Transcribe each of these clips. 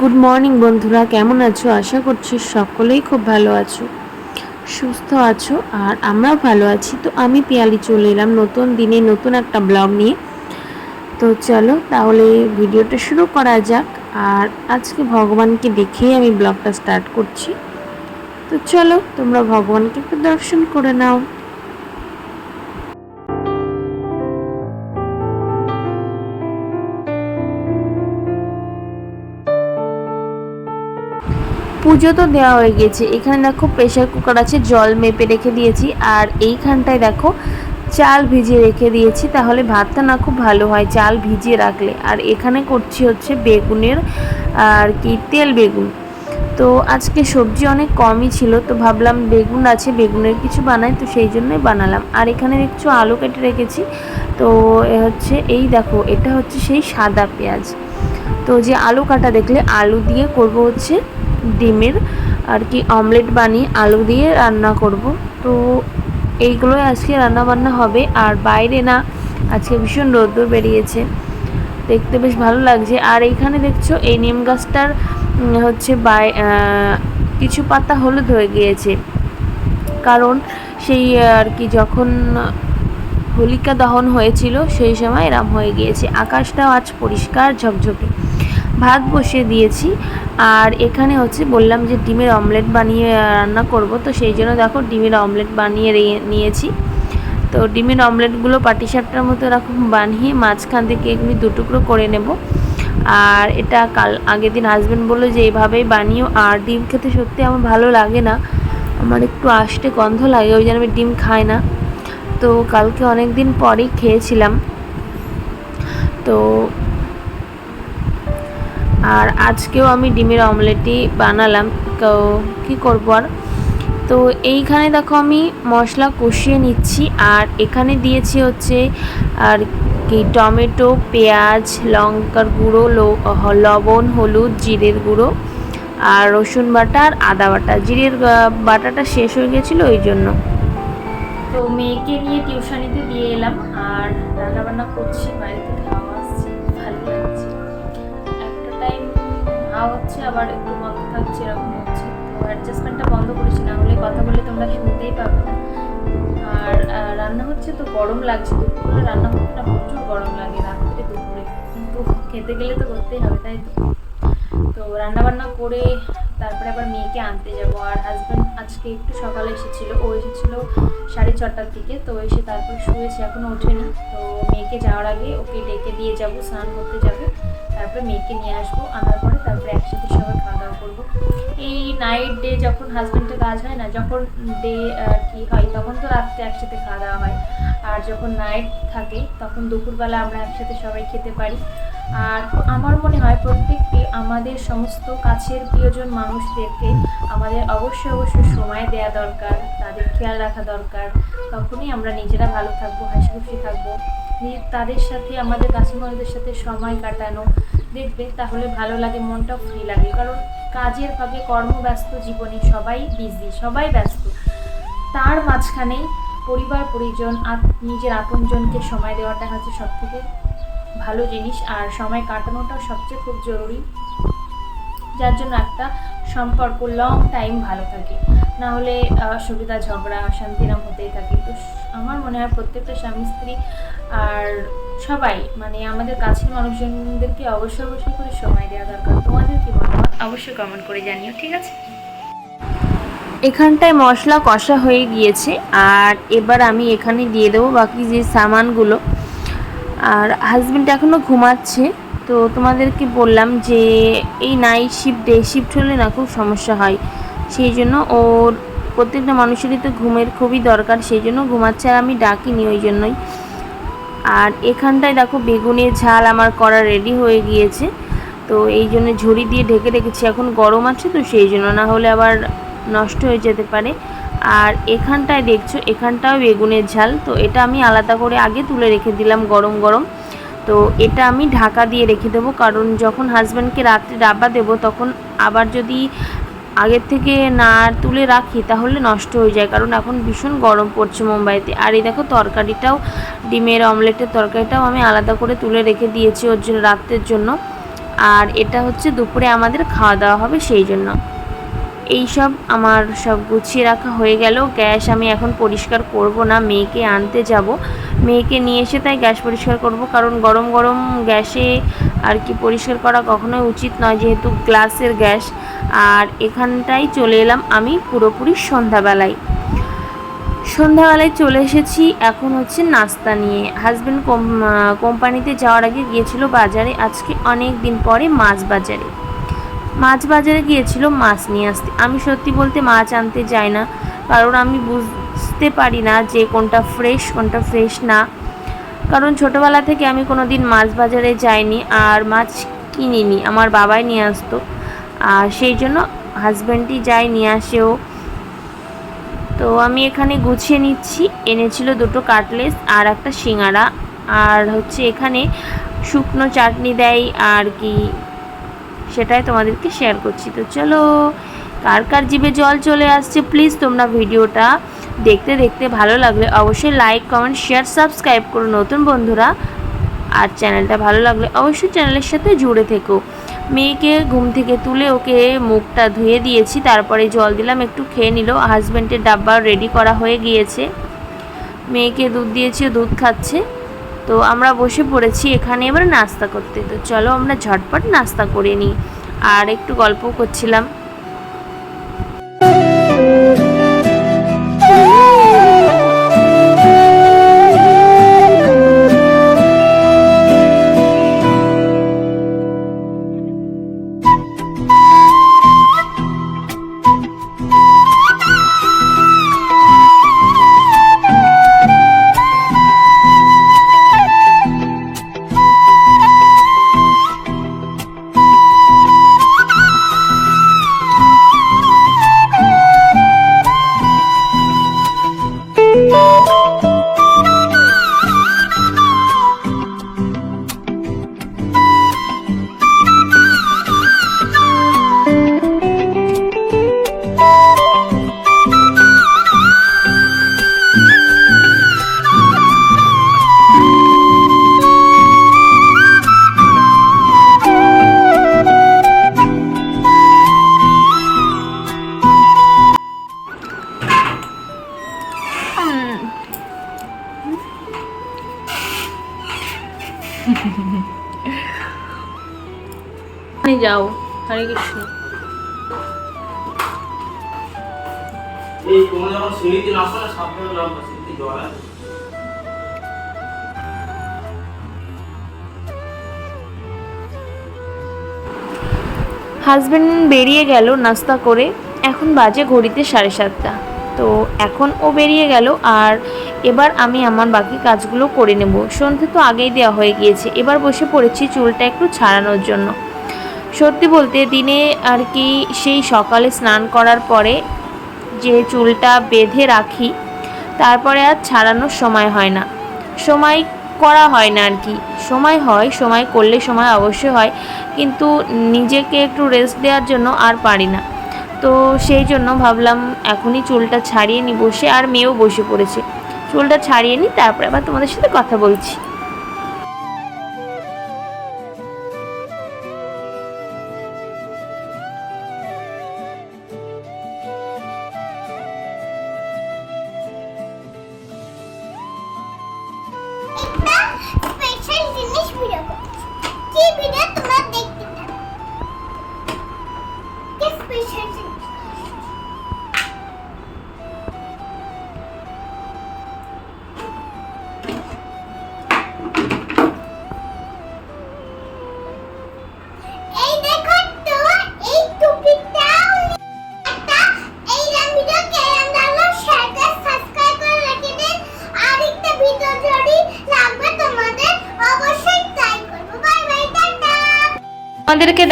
Good morning বন্ধুরা। কেমন আছো? আশা করছি সকলেই খুব ভালো আছো। সুস্থ আছো আর আমরাও ভালো আছি। তো আমি পিয়ালি চলে এলাম নতুন দিনে নতুন একটা ব্লগ নিয়ে। তো চলো তাহলে ভিডিওটা শুরু করা যাক। আর আজকে ভগবানকে দেখেই আমি ব্লগটা স্টার্ট করছি। তো চলো তোমরা ভগবানকে একটু দর্শন করে নাও। পুজো তো দেওয়া হয়ে গেছে এখানে দেখো প্রেশার কুকার আছে, জল মেপে রেখে দিয়েছি। আর এইখানটায় দেখো চাল ভিজিয়ে রেখে দিয়েছি। তাহলে ভাতটা না খুব ভালো হয় চাল ভিজিয়ে রাখলে। আর এখানে করছি হচ্ছে বেগুনের, আর কি তেল বেগুন। তো আজকে সবজি অনেক কমই ছিল, তো ভাবলাম বেগুন আছে, বেগুনের কিছু বানাই, তো সেই জন্যই বানালাম। আর এখানে দেখছ আলু কেটে রেখেছি। তো এ হচ্ছে, এই দেখো, এটা হচ্ছে সেই সাদা পেঁয়াজ। তো যে আলু কাটা দেখলে আলু দিয়ে করব হচ্ছে ডিমের আর কি অমলেট বানিয়ে আলু দিয়ে রান্না করব। তো এইগুলোই আজকে রান্না বান্না হবে। আর বাইরে না, আজকে ভীষণ রোদ্দুর বেরিয়েছে। দেখতে বেশ ভালো লাগছে। আর এইখানে দেখছ, এই নিম গাছটার হচ্ছে বাই কিছু পাতা হলুদ হয়ে গিয়েছে। কারণ সেই আর কি যখন হোলিকা দহন হয়েছিল, সেই সময় এরম হয়ে গিয়েছে। আকাশটাও আজ পরিষ্কার ঝকঝকে। ভাত বসিয়ে দিয়েছি। আর এখানে হচ্ছে বললাম যে ডিমের অমলেট বানিয়ে রান্না করব। তো সেই জন্য দেখো ডিমের অমলেট বানিয়ে নিয়েছি। তো ডিমের অমলেটগুলো পাটিসাপটার মতো এরকম বানিয়ে মাঝখান থেকে এগুলি দুটুকরো করে নেব। আর এটা কাল, আগের দিন হাজব্যান্ড বলল যে এইভাবেই বানিও। আর ডিম খেতে সত্যি আমার ভালো লাগে না। আমার একটু আষ্টে গন্ধ লাগে, ওই জন্য আমি ডিম খাই না। তো কালকে অনেক দিন পরেই খেয়েছিলাম। তো আর আজকেও আমি ডিমের অমলেটই বানালাম। তো কী করব আর? তো এইখানে দেখো আমি মশলা কষিয়ে নিচ্ছি আর এখানে দিয়েছি হচ্ছে আর কি টমেটো, পেঁয়াজ, লঙ্কার গুঁড়ো লবণ, হলুদ, জিরের গুঁড়ো আর রসুন বাটা আর আদা বাটা। জিরের বাটাটা শেষ হয়ে গেছিল ওই জন্য। তো মেয়েকে নিয়ে টিউশনিতে দিয়ে এলাম আর রান্নাবান্না করছি বাইরে হাওয়া হচ্ছে, আবার একটু বন্ধ থাকছে, এরকম হচ্ছে। তো অ্যাডজাস্টমেন্টটা বন্ধ করেছি, না হলে কথা বলে তোমরা শুনতেই পাবে না। আর রান্না হচ্ছে তো গরম লাগছে দুপুরে রান্না করতে না প্রচুর গরম লাগে, রাত্রে দুপুরে। কিন্তু খেতে গেলে তো করতেই হবে, তাই তো? তো রান্না বান্না করে তারপরে আবার মেয়েকে আনতে যাব। আর হাজব্যান্ড আজকে একটু সকালে এসেছিল, ও এসেছিল সাড়ে ছটার দিকে, তো এসে তারপর শুয়েছে, এখনও ওঠেনি। তো মেয়েকে যাওয়ার আগে ওকে ডেকে দিয়ে যাব, স্নান করতে যাবে। তারপরে মেয়েকে নিয়ে আসব, আনার পরে তারপরে একসাথে সবাই খাওয়া দাওয়া করব। এই নাইট ডে যখন হাজব্যান্ডের কাজ হয় না, যখন ডে আর কি হয়, তখন তো রাত্রে একসাথে খাওয়া দাওয়া হয়। আর যখন নাইট থাকে, তখন দুপুরবেলা আমরা একসাথে সবাই খেতে পারি। আর আমার মনে হয় প্রত্যেককে, আমাদের সমস্ত কাছের প্রিয়জন মানুষদেরকে আমাদের অবশ্যই অবশ্যই সময় দেওয়া দরকার, তাদের খেয়াল রাখা দরকার। তখনই আমরা নিজেরা ভালো থাকব, হাসি খুশি থাকব। তাদের সাথে, আমাদের কাছের মানুষদের সাথে সময় কাটানো দেখবে তাহলে ভালো লাগে, মনটাও ফ্রি লাগে। কারণ কাজের ফাঁকে কর্মব্যস্ত জীবনে সবাই বিজি সবাই ব্যস্ত। তার মাঝখানে পরিবার, পরিজন নিজের আপনজনকে সময় দেওয়াটা হচ্ছে সব থেকে ভালো জিনিস। আর সময় কাটানোটাও সবচেয়ে খুব জরুরি, যার জন্য একটা সম্পর্ক লং টাইম ভালো থাকে। না হলে সুবিধা ঝগড়া অশান্তিরাম হতেই থাকে। তো আমার মনে হয় প্রত্যেকটা স্বামী স্ত্রী আর সবাই মানে আমাদের কাছের মানুষজনদেরকে অবশ্যই অবশ্যই করে সময় দেওয়া দরকার। তোমাদের কি মতামত? অবশ্যই কমেন্ট করে জানিও ঠিক আছে? এখানটায় মশলা কষা হয়ে গিয়েছে আর এবার আমি এখানে দিয়ে দেবো বাকি যে সামানগুলো। আর হাজব্যান্ড এখনও ঘুমাচ্ছে তো তোমাদেরকে বললাম যে এই নাইট শিফট ডে শিফট হলে না খুব সমস্যা হয়। সেই জন্য ওর প্রত্যেকটা মানুষেরই তো ঘুমের খুবই দরকার, সেই জন্য ঘুমাচ্ছে আর আমি ডাকিনি ওই জন্যই। আর এখানটায় দেখো বেগুনের ঝাল আমার করা রেডি হয়ে গিয়েছে, তো এই জন্য ঝুড়ি দিয়ে ঢেকে রেখেছি। এখন গরম আছে তো সেই জন্য না হলে আবার নষ্ট হয়ে যেতে পারে। আর এখানটায় দেখছ, এখানটাও বেগুনের ঝাল, তো এটা আমি আলাদা করে আগে তুলে রেখে দিলাম গরম গরম। তো এটা আমি ঢাকা দিয়ে রেখে দেবো, কারণ যখন হাজব্যান্ডকে রাত্রে ডাব্বা দেবো, তখন আবার যদি আগের থেকে না তুলে রাখি, তাহলে নষ্ট হয়ে যায়। কারণ এখন ভীষণ গরম পড়ছে মুম্বাইতে। আর এই দেখো তরকারিটাও, ডিমের অমলেটের তরকারিটাও আমি আলাদা করে তুলে রেখে দিয়েছি ওর জন্য, রাত্রের জন্য। আর এটা হচ্ছে দুপুরে আমাদের খাওয়া দাওয়া হবে সেই জন্য। এই সব আমার সব গুছিয়ে রাখা হয়ে গেল। গ্যাস আমি এখন পরিষ্কার করব না, মেয়েকে আনতে যাব। মেয়েকে নিয়ে এসে তাই গ্যাস পরিষ্কার করব, কারণ গরম গরম গ্যাসে আর কি পরিষ্কার করা কখনোই উচিত নয়, যেহেতু গ্লাসের গ্যাস। আর এখানটাই চলে এলাম আমি পুরোপুরি সন্ধ্যাবেলায়। সন্ধ্যাবেলায় চলে এসেছি এখন হচ্ছে নাস্তা নিয়ে। হাজব্যান্ড কোম্পানিতে যাওয়ার আগে গিয়েছিল বাজারে, আজকে অনেক দিন পরে মাছ বাজারে। মাছ বাজারে গিয়েছিল মাছ নিয়ে আসতে। আমি সত্যি বলতে মাছ আনতে যাই না, কারণ আমি বুঝতে পারি না যে কোনটা ফ্রেশ কোনটা ফ্রেশ না। কারণ ছোটোবেলা থেকে আমি কোনো দিন মাছ বাজারে যাইনি আর মাছ কিনিনি, আমার বাবাই নিয়ে আসতো। আর সেই জন্য হাজব্যান্ডই যায় নিয়ে আসেও। তো আমি এখানে গুছিয়ে নিচ্ছি, এনেছিল দুটো কাটলেস আর একটা সিঙ্গারা। আর হচ্ছে এখানে শুকনো চাটনি দেয় আর কি, সেটাই তোমাদেরকে শেয়ার করছি। তো চলো, কার কার জিভে জল চলে আসছে প্লিজ তোমরা ভিডিওটা দেখতে দেখতে ভালো লাগলে অবশ্যই লাইক কমেন্ট শেয়ার সাবস্ক্রাইব করো নতুন বন্ধুরা। আর চ্যানেলটা ভালো লাগলে অবশ্যই চ্যানেলের সাথে জুড়ে থেকো। মেয়েকে ঘুম থেকে তুলে ওকে মুখটা ধুয়ে দিয়েছি, তারপরে জল দিলাম, একটু খেয়ে নিল। হাজব্যান্ডের ডাব্বা রেডি করা হয়ে গিয়েছে। মেয়েকে দুধ দিয়েছি দুধ খাচ্ছে। তো আমরা বসে পড়েছি এখানে এবার নাস্তা করতে। তো চলো আমরা ঝটপট নাস্তা করে নিই। আর একটু গল্প করছিলাম। এই যখন সাবধানে জল আছে হাজব্যান্ড বেরিয়ে গেল নাস্তা করে, এখন বাজে ঘড়িতে সাড়ে সাতটা। তো এখন ও বেরিয়ে গেল আর এবার আমি আমার বাকি কাজগুলো করে নেব। সন্ধে তো আগেই দেওয়া হয়ে গিয়েছে, এবার বসে পড়েছি চুলটা একটু ছাড়ানোর জন্য। সত্যি বলতে দিনে আর কি সেই সকালে স্নান করার পরে যে চুলটা বেঁধে রাখি, তারপরে আর ছাড়ানোর সময় হয় না। সময় করা হয় না আর কি সময় হয়, সময় করলে সময় অবশ্যই হয়, কিন্তু নিজেকে একটু রেস্ট দেওয়ার জন্য আর পারি না। তো সেই জন্য ভাবলাম এখনই চুলটা ছাড়িয়ে নিই বসে, আর মেয়েও বসে পড়েছে। চুলটা ছাড়িয়ে নিই তারপরে আবার তোমাদের সাথে কথা বলছি। কি ভিডিও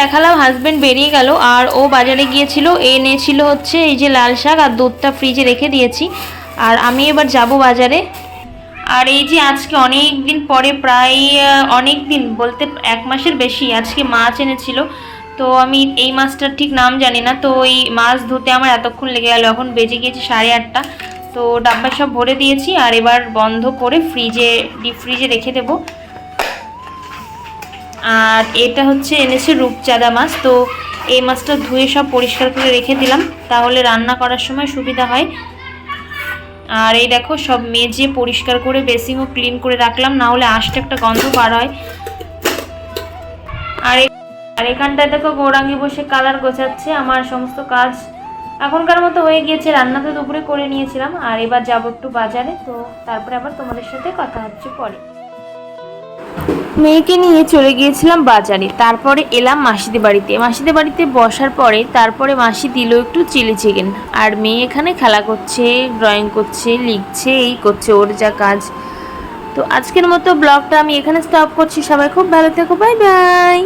দেখালাম হাজবেন্ড বেরিয়ে গেল আর ও বাজারে গিয়েছিল। এনেছিল হচ্ছে এই যে লাল শাক আর দুধটা ফ্রিজে রেখে দিয়েছি। আর আমি এবার যাব বাজারে। আর এই যে আজকে অনেক দিন পরে, প্রায় অনেক দিন বলতে এক মাসের বেশি আজকে মাছ এনেছিল। তো আমি এই মাছটার ঠিক নাম জানি না। তো ওই মাছ ধুতে আমার এতক্ষণ লেগে গেল। এখন বেজে গিয়েছে সাড়ে আটটা। তো ডাব্বা সব ভরে দিয়েছি আর এবার বন্ধ করে ফ্রিজে ডিপ ফ্রিজে রেখে দেবো। আর এটা হচ্ছে এনেছে রূপচাঁদা মাছ। তো এই মাছটা ধুয়ে সব পরিষ্কার করে রেখে দিলাম। তাহলে রান্না করার সময় সুবিধা হয়। আর এই দেখো, সব মেজে পরিষ্কার করে বেসিংও ক্লিন করে রাখলাম। না হলে আষ্টে একটা গন্ধ বার হয়। আর আর এখানটায় দেখো গৌরাঙ্গি বসে কালার গোছাচ্ছে। আমার সমস্ত কাজ এখনকার মতো হয়ে গিয়েছে। রান্না তো দুপুরে করে নিয়েছিলাম। আর এবার যাব একটু বাজারে। তো তারপরে আবার তোমাদের সাথে কথা হচ্ছে পরে। মেয়েকে নিয়ে চলে গিয়েছিলাম বাজারে। তারপরে এলাম মাসিদের বাড়িতে। মাসিদের বাড়িতে বসার পরে তারপরে মাসি দিল একটু চিলি চিকেন। আর মেয়ে এখানে খেলা করছে ড্রয়িং করছে, লিখছে, এই করছে, ওর যা কাজ। তো আজকের মতো ব্লগটা আমি এখানে স্টপ করছি। সবাই খুব ভালো থেকো। Bye bye